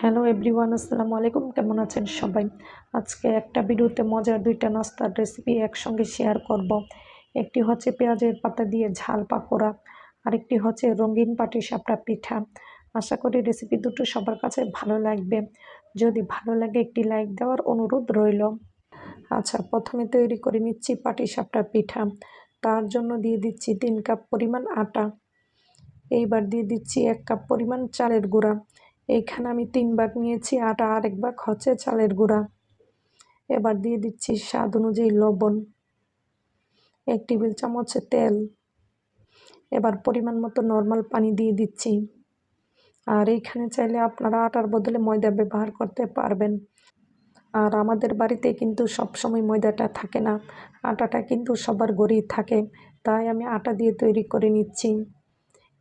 Hello everyone আসসালামু আলাইকুম, কেমন আছেন সবাই? আজকে একটা ভিডিওতে মজার দুইটা নাস্তার রেসিপি একসঙ্গে শেয়ার করব। একটি হচ্ছে পেঁয়াজের পাতা দিয়ে ঝাল পাকোড়া, আরেকটি হচ্ছে রঙিন পাটি সাপটা পিঠা। আশা করি রেসিপি দুটো সবার কাছে ভালো লাগবে। যদি ভালো লাগে একটি লাইক দেওয়ার অনুরোধ রইল। আচ্ছা প্রথমে তৈরি করে নিচ্ছি পাটি সাপটা পিঠা। তার জন্য দিয়ে দিচ্ছি তিন কাপ পরিমাণ আটা। এইবার দিয়ে দিচ্ছি এক কাপ পরিমাণ চালের গুঁড়া। এইখানে আমি তিন ভাগ নিয়েছি, আটা আরেক ভাগ হচ্ছে চালের গুঁড়া। এবার দিয়ে দিচ্ছি স্বাদ অনুযায়ী লবণ, এক টেবিল চামচ তেল। এবার পরিমাণ মতো নর্মাল পানি দিয়ে দিচ্ছি। আর এইখানে চাইলে আপনারা আটার বদলে ময়দা ব্যবহার করতে পারবেন। আর আমাদের বাড়িতে কিন্তু সব সময় ময়দাটা থাকে না, আটাটা কিন্তু সবার ঘরেই থাকে, তাই আমি আটা দিয়ে তৈরি করে নিচ্ছি।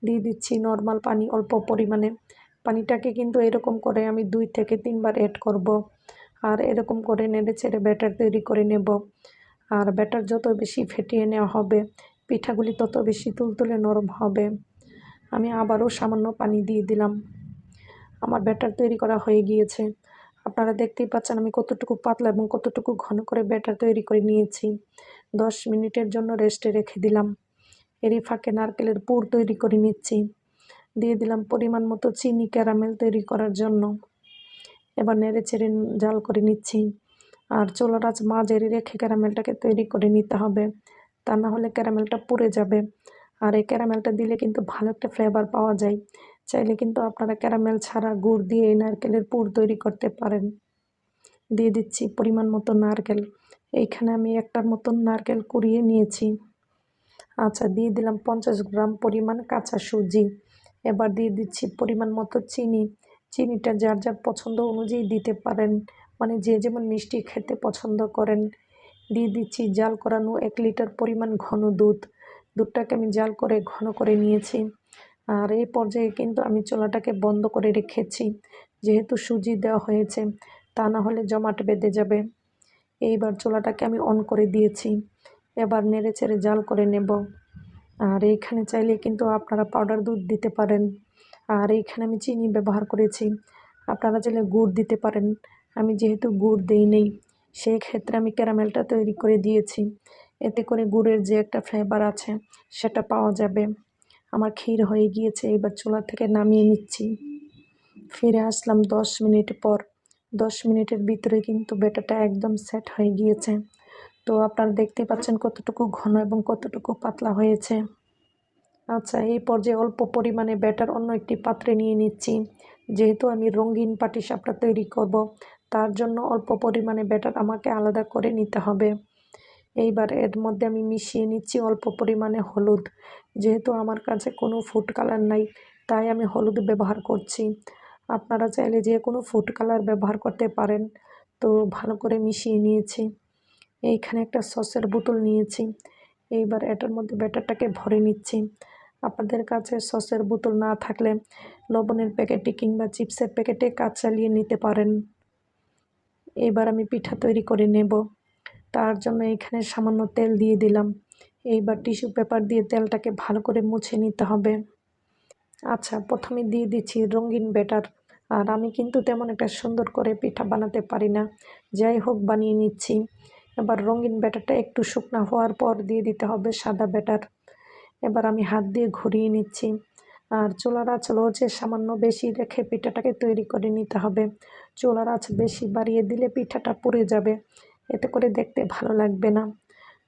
দিয়ে দিচ্ছি নর্মাল পানি অল্প পরিমাণে। পানিটাকে কিন্তু এরকম করে আমি দুই থেকে তিনবার অ্যাড করব। আর এরকম করে নেড়ে ছেড়ে ব্যাটার তৈরি করে নেব। আর ব্যাটার যত বেশি ফেটিয়ে নেওয়া হবে, পিঠাগুলি তত বেশি তুলতুলে নরম হবে। আমি আবারও সামান্য পানি দিয়ে দিলাম। আমার ব্যাটার তৈরি করা হয়ে গিয়েছে। আপনারা দেখতেই পাচ্ছেন আমি কতটুকু পাতলা এবং কতটুকু ঘন করে ব্যাটার তৈরি করে নিয়েছি। দশ মিনিটের জন্য রেস্টে রেখে দিলাম। এরই ফাঁকে নারকেলের পুর তৈরি করে নিচ্ছি। দিয়ে দিলাম পরিমাণ মতো চিনি, ক্যারামেল তৈরি করার জন্য। এবার নেড়ে চেড়ে জাল করে নিচ্ছি। আর চোলার আঁচ মাঝেরি রেখে ক্যারামেলটাকে তৈরি করে নিতে হবে। তা না হলে ক্যারামেলটা পুড়ে যাবে। আর এই ক্যারামেলটা দিলে কিন্তু ভালো একটা ফ্লেভার পাওয়া যায়। চাইলে কিন্তু আপনারা ক্যারামেল ছাড়া গুড় দিয়ে এই নারকেলের পুর তৈরি করতে পারেন। দিয়ে দিচ্ছি পরিমাণ মতো নারকেল। এইখানে আমি একটার মতন নারকেল কুড়িয়ে নিয়েছি। আচ্ছা দিয়ে দিলাম পঞ্চাশ গ্রাম পরিমাণ কাঁচা সুজি। এবার দিয়ে দিচ্ছি পরিমাণ মতো চিনি। চিনিটা যার যার পছন্দ অনুযায়ী দিতে পারেন। মানে যে যেমন মিষ্টি খেতে পছন্দ করেন। দিয়ে দিচ্ছি জাল করানো এক লিটার পরিমাণ ঘন দুধ। দুধটাকে আমি জাল করে ঘন করে নিয়েছি। আর এই পর্যায়ে কিন্তু আমি চোলাটাকে বন্ধ করে রেখেছি। যেহেতু সুজি দেওয়া হয়েছে, তা না হলে জমাট বেঁধে যাবে। এইবার চোলাটাকে আমি অন করে দিয়েছি। এবার নেড়ে চেড়ে জাল করে নেব। আর এইখানে চাইলে কিন্তু আপনারা পাউডার দুধ দিতে পারেন। আর এইখানে আমি চিনি ব্যবহার করেছি। আপনারা চাইলে গুড় দিতে পারেন। আমি যেহেতু গুড় দিই নেই সেই ক্ষেত্রে আমি ক্যারামেলটা তৈরি করে দিয়েছি। এতে করে গুড়ের যে একটা ফ্লেভার আছে, সেটা পাওয়া যাবে। আমার ক্ষীর হয়ে গিয়েছে, এবার চুলা থেকে নামিয়ে নিচ্ছি। ফিরে আসলাম দশ মিনিট পর। দশ মিনিটের ভিতরে কিন্তু বেটাটা একদম সেট হয়ে গিয়েছে। তো আপনারা দেখতে পাচ্ছেন কতটুকু ঘন এবং কতটুকু পাতলা হয়েছে। আচ্ছা এই পর্যায়ে অল্প পরিমাণে ব্যাটার অন্য একটি পাত্রে নিয়ে নিচ্ছি। যেহেতু আমি রঙিন পাটিসাপটা তৈরি করব, তার জন্য অল্প পরিমাণে ব্যাটার আমাকে আলাদা করে নিতে হবে। এইবার এর মধ্যে আমি মিশিয়ে নিচ্ছি অল্প পরিমাণে হলুদ। যেহেতু আমার কাছে কোনো ফুড কালার নাই, তাই আমি হলুদ ব্যবহার করছি। আপনারা চাইলে যে কোনো ফুড কালার ব্যবহার করতে পারেন। তো ভালো করে মিশিয়ে নিয়েছি। এইখানে একটা সসের বোতল নিয়েছি। এইবার এটার মধ্যে ব্যাটারটাকে ভরে নিচ্ছি। আপনাদের কাছে সসের বোতল না থাকলে লবণের প্যাকেটে কিংবা চিপসের প্যাকেটে কাজ চালিয়ে নিতে পারেন। এবার আমি পিঠা তৈরি করে নেব। তার জন্য এখানে সামান্য তেল দিয়ে দিলাম। এইবার টিস্যু পেপার দিয়ে তেলটাকে ভালো করে মুছে নিতে হবে। আচ্ছা প্রথমে দিয়ে দিচ্ছি রঙিন ব্যাটার। আর আমি কিন্তু তেমন একটা সুন্দর করে পিঠা বানাতে পারি না। যাই হোক, বানিয়ে নিচ্ছি। এবার রঙিন ব্যাটারটা একটু শুকনো হওয়ার পর দিয়ে দিতে হবে সাদা ব্যাটার। এবার আমি হাত দিয়ে ঘুরিয়ে নিচ্ছি। আর চোলার আঁচ রোজে সামান্য বেশি রেখে পিঠাটাকে তৈরি করে নিতে হবে। চোলার আঁচ বেশি বাড়িয়ে দিলে পিঠাটা পুড়ে যাবে। এতে করে দেখতে ভালো লাগবে না।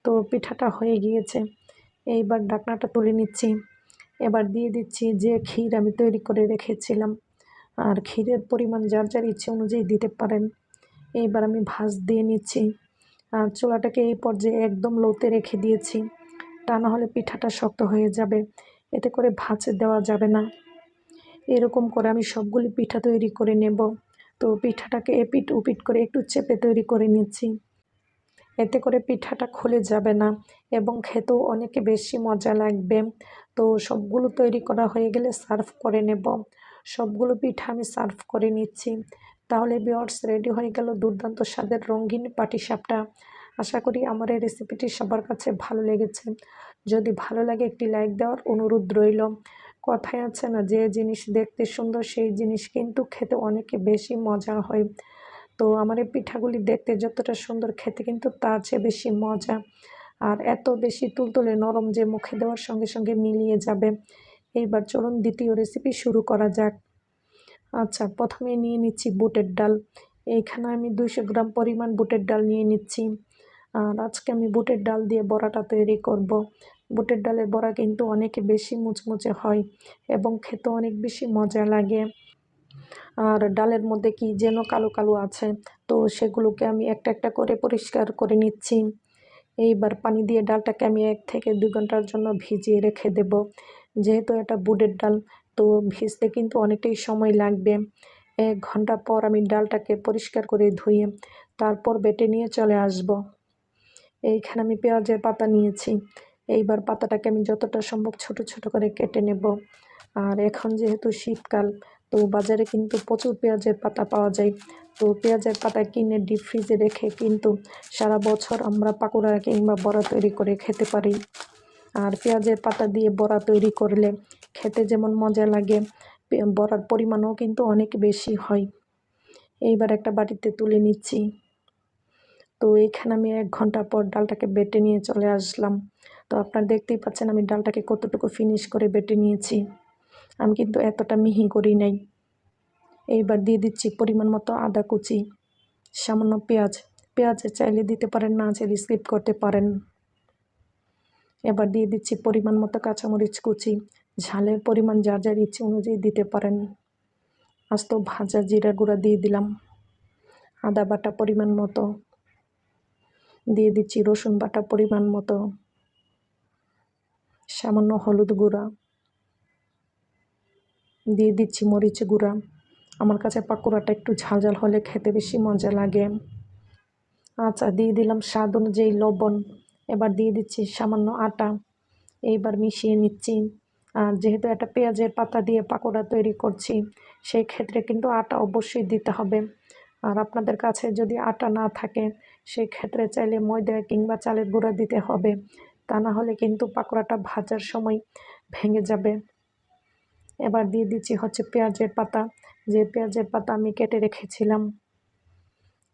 তো পিঠাটা হয়ে গিয়েছে। এইবার ডাকনাটা তুলে নিচ্ছি। এবার দিয়ে দিচ্ছি যে ক্ষীর আমি তৈরি করে রেখেছিলাম। আর ক্ষীরের পরিমাণ যার যার ইচ্ছে অনুযায়ী দিতে পারেন। এইবার আমি ভাজ দিয়ে নিচ্ছি। চোলাটাকে এই পর্যায়ে একদম লোতে রেখে দিয়েছি। তা না হলে পিঠাটা শক্ত হয়ে যাবে। এতে করে ভাঁজে দেওয়া যাবে না। এরকম করে আমি সবগুলি পিঠা তৈরি করে নেব। তো পিঠাটাকে এপিট উপিট করে একটু চেপে তৈরি করে নিচ্ছি। এতে করে পিঠাটা খুলে যাবে না এবং খেতেও অনেকে বেশি মজা লাগবে। তো সবগুলো তৈরি করা হয়ে গেলে সার্ভ করে নেব। সবগুলো পিঠা আমি সার্ভ করে নিচ্ছি। তাহলে বিয়ার্স রেডি হয়ে গেল দুর্দান্ত স্বাদের রঙিন পাটিসাপটা। আশা করি আমার এই রেসিপিটি সবার কাছে ভালো লেগেছে। যদি ভালো লাগে একটি লাইক দেওয়ার অনুরোধ রইল। কথায় আছে না, যে জিনিস দেখতে সুন্দর সেই জিনিস কিন্তু খেতে অনেক বেশি মজা হয়। তো আমার এই পিঠাগুলি দেখতে যতটা সুন্দর, খেতে কিন্তু তার চেয়ে বেশি মজা। আর এত বেশি তুলতুলে নরম যে মুখে দেওয়ার সঙ্গে সঙ্গে মিলিয়ে যাবে। এইবার চলুন দ্বিতীয় রেসিপি শুরু করা যাক। আচ্ছা প্রথমে নিয়ে নিচ্ছি বুটের ডাল। এইখানে আমি দুইশো গ্রাম পরিমাণ বুটের ডাল নিয়ে নিচ্ছি। আর আজকে আমি বুটের ডাল দিয়ে বড়াটা তৈরি করব। বুটের ডালের বড়া কিন্তু অনেক বেশি মুচমুচে হয় এবং খেতে অনেক বেশি মজা লাগে। আর ডালের মধ্যে কি যেন কালো কালো আছে, তো সেগুলোকে আমি একটা একটা করে পরিষ্কার করে নিচ্ছি। এইবার পানি দিয়ে ডালটাকে আমি এক থেকে দুই ঘণ্টার জন্য ভিজিয়ে রেখে দেব। যেহেতু এটা বুটের ডাল তো ভিজতে কিন্তু অনেকটাই সময় লাগবে। এক ঘণ্টা পর আমি ডালটাকে পরিষ্কার করে ধুয়ে তারপর বেটে নিয়ে চলে আসব। এইখানে আমি পেঁয়াজের পাতা নিয়েছি। এইবার পাতাটাকে আমি যতটা সম্ভব ছোট ছোট করে কেটে নেব। আর এখন যেহেতু শীতকাল, তো বাজারে কিন্তু প্রচুর পেঁয়াজের পাতা পাওয়া যায়। তো পেঁয়াজের পাতা কিনে ডিপ ফ্রিজে রেখে কিন্তু সারা বছর আমরা পাকোড়া কিংবা বড়া তৈরি করে খেতে পারি। আর পেঁয়াজের পাতা দিয়ে বড়া তৈরি করলে খেতে যেমন মজা লাগে বড়ার পরিমাণও কিন্তু অনেক বেশি হয়। এইবার একটা বাটিতে তুলে নিচ্ছি। তো এইখানে আমি এক ঘণ্টা পর ডালটাকে বেটে নিয়ে চলে আসলাম। তো আপনারা দেখতেই পাচ্ছেন আমি ডালটাকে কতটুকু ফিনিশ করে বেটে নিয়েছি। আমি কিন্তু এতটা মিহি করি নাই। এইবার দিয়ে দিচ্ছি পরিমাণ মতো আদা কুচি, সামান্য পেঁয়াজ। পেঁয়াজ চাইলে দিতে পারেন, না চাইলে স্কিপ করতে পারেন। এবার দিয়ে দিচ্ছি পরিমাণ মতো কাঁচামরিচ কুচি ঝালের পরিমাণ যার যার ইচ্ছে অনুযায়ী দিতে পারেন। আস্ত ভাজা জিরা গুঁড়া দিয়ে দিলাম। আদা বাটা পরিমাণ মতো। দিয়ে দিচ্ছি রসুন বাটা পরিমাণ মতো। সামান্য হলুদ গুঁড়া। দিয়ে দিচ্ছি মরিচ গুঁড়া। আমার কাছে পাকোড়াটা একটু ঝাল ঝাল হলে খেতে বেশি মজা লাগে। আচ্ছা দিয়ে দিলাম স্বাদ অনুযায়ী লবণ। এবার দিয়ে দিচ্ছি সামান্য আটা। এইবার মিশিয়ে নিচ্ছি। যেহেতু একটা পেঁয়াজের পাতা দিয়ে পাকোড়া তৈরি করছি, সেই ক্ষেত্রে কিন্তু আটা অবশ্যই দিতে হবে। আর আপনাদের কাছে যদি আটা না থাকে, সেই ক্ষেত্রে চাইলে ময়দা কিংবা চালের গুঁড়া দিতে হবে। তা না হলে কিন্তু পাকোড়াটা ভাজার সময় ভেঙে যাবে। এবার দিয়ে দিচ্ছি হচ্ছে পেঁয়াজের পাতা। যে পেঁয়াজের পাতা আমি কেটে রেখেছিলাম,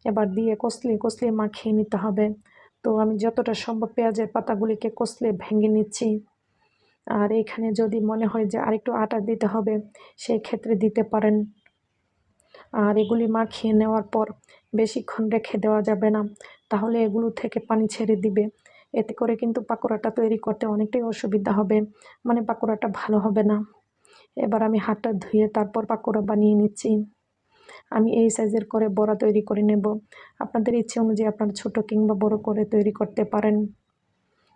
এবার দিয়ে কষলে কষলে মাখিয়ে নিতে হবে। তো আমি যতটা সম্ভব পেঁয়াজের পাতাগুলিকে কষলে ভেঙে নিচ্ছি। আর এখানে যদি মনে হয় যে আরেকটু আটা দিতে হবে সেই ক্ষেত্রে দিতে পারেন। আর এগুলি মাখিয়ে নেওয়ার পর বেশিক্ষণ রেখে দেওয়া যাবে না, তাহলে এগুলো থেকে পানি ছেড়ে দিবে। এতে করে কিন্তু পাকোড়াটা তৈরি করতে অনেকটাই অসুবিধা হবে মানে পাকোড়াটা ভালো হবে না। এবার আমি হাতটা ধুয়ে তারপর পাকোড়া বানিয়ে নিচ্ছি। আমি এই সাইজের করে বড়া তৈরি করে নেব। আপনাদের ইচ্ছে অনুযায়ী আপনারা ছোটো কিংবা বড় করে তৈরি করতে পারেন।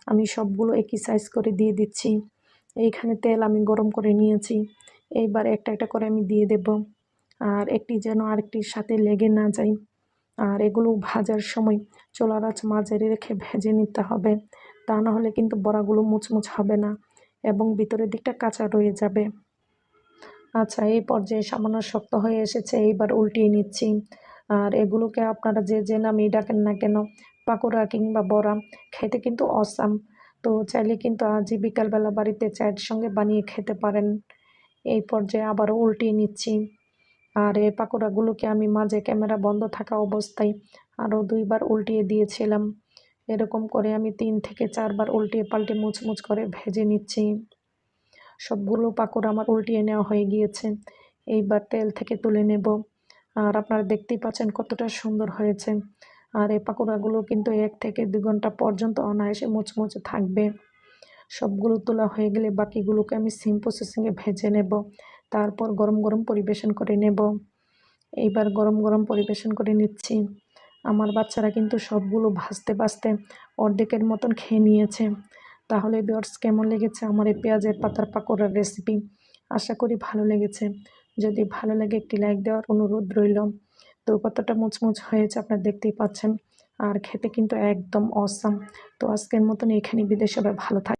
আমি সবগুলো একই সাইজ করে দিয়ে দিচ্ছি। এইখানে তেল আমি গরম করে নিয়েছি। এইবার একটা একটা করে আমি দিয়ে দেব। আর একটি যেন আরেকটির সাথে লেগে না যায়। আর এগুলো ভাজার সময় চোলার আঁচ মাঝারি রেখে ভেজে নিতে হবে। তা না হলে কিন্তু বড়াগুলো মুচমুচ হবে না এবং ভিতরের দিকটা কাঁচা রয়ে যাবে। আচ্ছা এই পর্যায়ে সামান্য শক্ত হয়ে এসেছে, এইবার উল্টিয়ে নিচ্ছি। আর এগুলোকে আপনারা যে যে নামেই ডাকেন না কেন, পাকোড়া কিংবা বড়া, খেতে কিন্তু অসাম তো চাইলে কিন্তু আজই বিকালবেলা বাড়িতে চায়ের সঙ্গে বানিয়ে খেতে পারেন। এই পর্যায়ে আবারও উল্টিয়ে নিচ্ছি। আর এই পাকোড়াগুলোকে আমি মাঝে ক্যামেরা বন্ধ থাকা অবস্থায় আরও দুইবার উল্টিয়ে দিয়েছিলাম। এরকম করে আমি তিন থেকে চারবার উল্টিয়ে পাল্টে মুচমুচ করে ভেজে নিচ্ছি। সবগুলো পাকোড়া আমার উল্টিয়ে নেওয়া হয়ে গিয়েছে। এইবার তেল থেকে তুলে নেব। আর আপনারা দেখতেই পাচ্ছেন কতটা সুন্দর হয়েছে। আর এই পাকোড়াগুলো কিন্তু এক থেকে দু ঘণ্টা পর্যন্ত অনায়াসে মুচমুচে থাকবে। সবগুলো তোলা হয়ে গেলে বাকিগুলোকে আমি সিম প্রসেসিংয়ে ভেজে নেব। তারপর গরম গরম পরিবেশন করে নেব। এইবার গরম গরম পরিবেশন করে নিচ্ছি। আমার বাচ্চারা কিন্তু সবগুলো ভাজতে ভাজতে অর্ধেকের মতন খেয়ে নিয়েছে। তাহলে বিয়ার্স, কেমন লেগেছে আমার এই পেঁয়াজের পাতার পাকোড়ার রেসিপি আশা করি ভালো লেগেছে। যদি ভালো লাগে একটি লাইক দেওয়ার অনুরোধ রইল। তো কতটা মুচমুচ হয়েছে, আপনারা দেখতেই পাচ্ছেন। আর খেতে কিন্তু একদম অসাম তো আজকের মতন এখানে বিদেশে ভালো থাকে